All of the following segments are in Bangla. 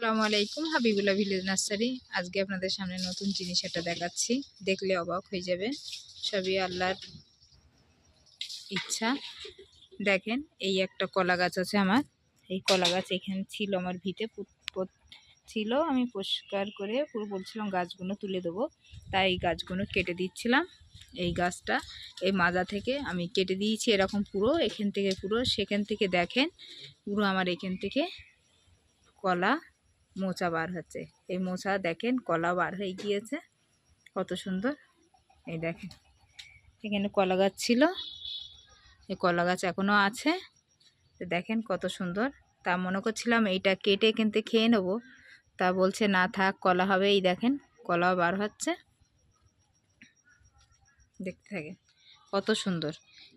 আসসালামু আলাইকুম, হাবিবুল্লাহ ভিলেজ নার্সারি। আজকে আপনাদের সামনে নতুন জিনিস একটা দেখাচ্ছি। দেখলে অবাক হয়ে যাবে সবই আল্লাহর ইচ্ছা। দেখেন, এই একটা কলা গাছ আছে আমার। এই কলা গাছ এখানে ছিল আমার পুত- ছিল। আমি পরিষ্কার করে পুরো বলছিলাম গাছগুলো তুলে দেবো। তাই এই গাছগুলো কেটে দিচ্ছিলাম। এই গাছটা এই মাজা থেকে আমি কেটে দিয়েছি এরকম পুরো, এখান থেকে পুরো। সেখান থেকে দেখেন, পুরো আমার এখান থেকে কলা মোচা বার হচ্ছে। এই মোচা দেখেন, কলা বার হয়ে গিয়েছে। কত সুন্দর। এই দেখেন, এখানে কলা গাছ ছিল। এই কলা গাছ এখনও আছে। দেখেন কত সুন্দর। তা মনে করছিলাম এইটা কেটে কিন্তু খেয়ে নেব। তা বলছে, না থাক, কলা হবে। এই দেখেন, কলাও বার হচ্ছে। দেখতে থাকেন, কত সুন্দর।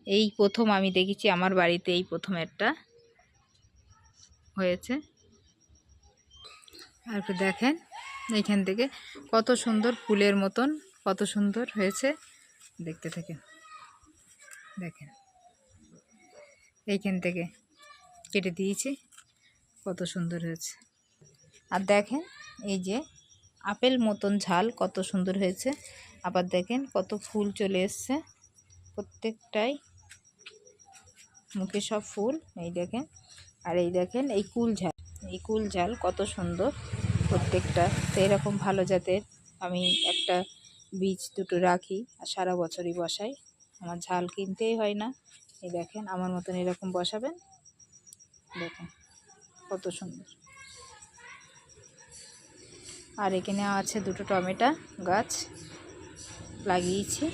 এই প্রথম আমি দেখেছি, আমার বাড়িতে এই প্রথম একটা হয়েছে। আর একটু দেখেন, এইখান থেকে কত সুন্দর ফুলের মতন, কত সুন্দর হয়েছে। দেখতে থাকেন, দেখেন। এইখান থেকে কেটে দিয়েছি, কত সুন্দর হয়েছে। আর দেখেন, এই যে আপেল মতন ঝাল, কত সুন্দর হয়েছে। আবার দেখেন, কত ফুল চলে এসছে। প্রত্যেকটাই মুখে সব ফুল, এই দেখেন। আর এই দেখেন, এই কুল ঝাল। এই কুল ঝাল কত সুন্দর। প্রত্যেকটা তো এরকম ভালো জাতের আমি একটা বীজ দুটো রাখি আর সারা বছরই বসাই। আমার ঝাল কিনতেই হয় না। এই দেখেন, আমার মতন এরকম বসাবেন। দেখেন, কত সুন্দর। আর এখানে আছে দুটো টমেটো গাছ লাগিয়েছি।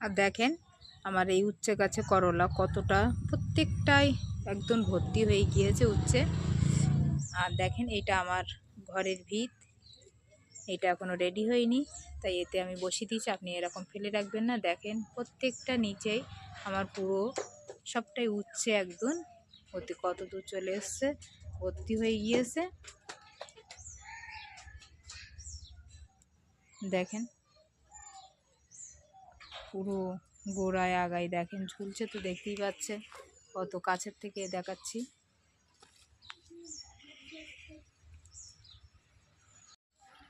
আর দেখেন, আমার এই উচ্ছে গাছে করলা কতটা, প্রত্যেকটাই একদম ভর্তি হয়ে গিয়েছে উচ্ছে। আর দেখেন, এটা আমার ঘরের ভিত। এটা এখনও রেডি হয়নি, তাই এতে আমি বসিয়ে দিয়েছি। আপনি এরকম ফেলে রাখবেন না। দেখেন, প্রত্যেকটা নিচেই আমার পুরো সবটাই উচ্ছে একদম। ওতে কত দূর চলে এসছে, ভর্তি হয়ে গিয়েছে। দেখেন, পুরো গোড়ায় আগায় দেখেন ঝুলছে তো দেখতেই পাচ্ছেন। কত কাছের থেকে দেখাচ্ছি।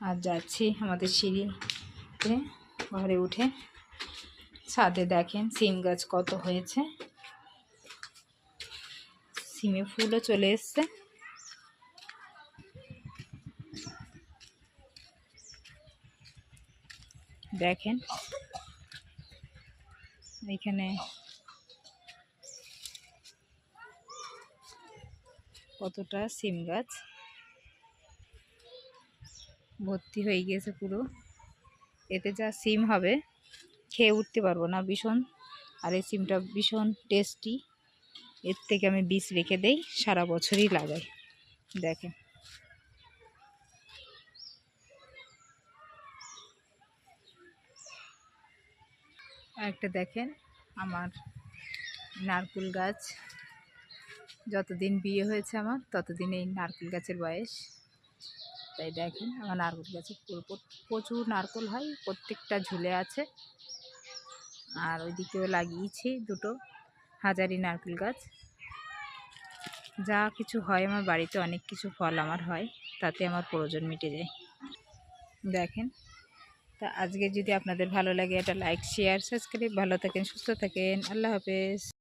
আর যাচ্ছি আমাদের সিঁড়িতে, ঘরে উঠে ছাদে দেখেন সিম গাছ কত হয়েছে। সিমে ফুলও চলে এসছে। দেখেন, এখানে কতটা সিম গাছ? ভর্তি হয়ে গিয়েছে পুরো। এতে যা সিম হবে, খেয়ে উঠতে পারব না ভীষণ। আর এই সিমটা ভীষণ টেস্টি। এর থেকে আমি বীজ রেখে দেই, সারা বছরই লাগাই। দেখেন। একটা দেখেন, আমার নারকুল গাছ। যতদিন বিয়ে হয়েছে আমার, ততদিন এই নারকেল গাছের বয়স। তাই দেখেন, আমার নারকেল গাছে প্রচুর নারকেল হয়, প্রত্যেকটা ঝুলে আছে। আর ওইদিকেও লাগিয়েছি দুটো হাজারি নারকেল গাছ। যা কিছু হয় আমার বাড়িতে, অনেক কিছু ফল আমার হয়, তাতে আমার প্রয়োজন মিটে যায়। দেখেন, তা আজকে যদি আপনাদের ভালো লাগে এটা লাইক, শেয়ার, সাবস্ক্রাইব, ভালো থাকেন, সুস্থ থাকেন, আল্লাহ হাফেজ।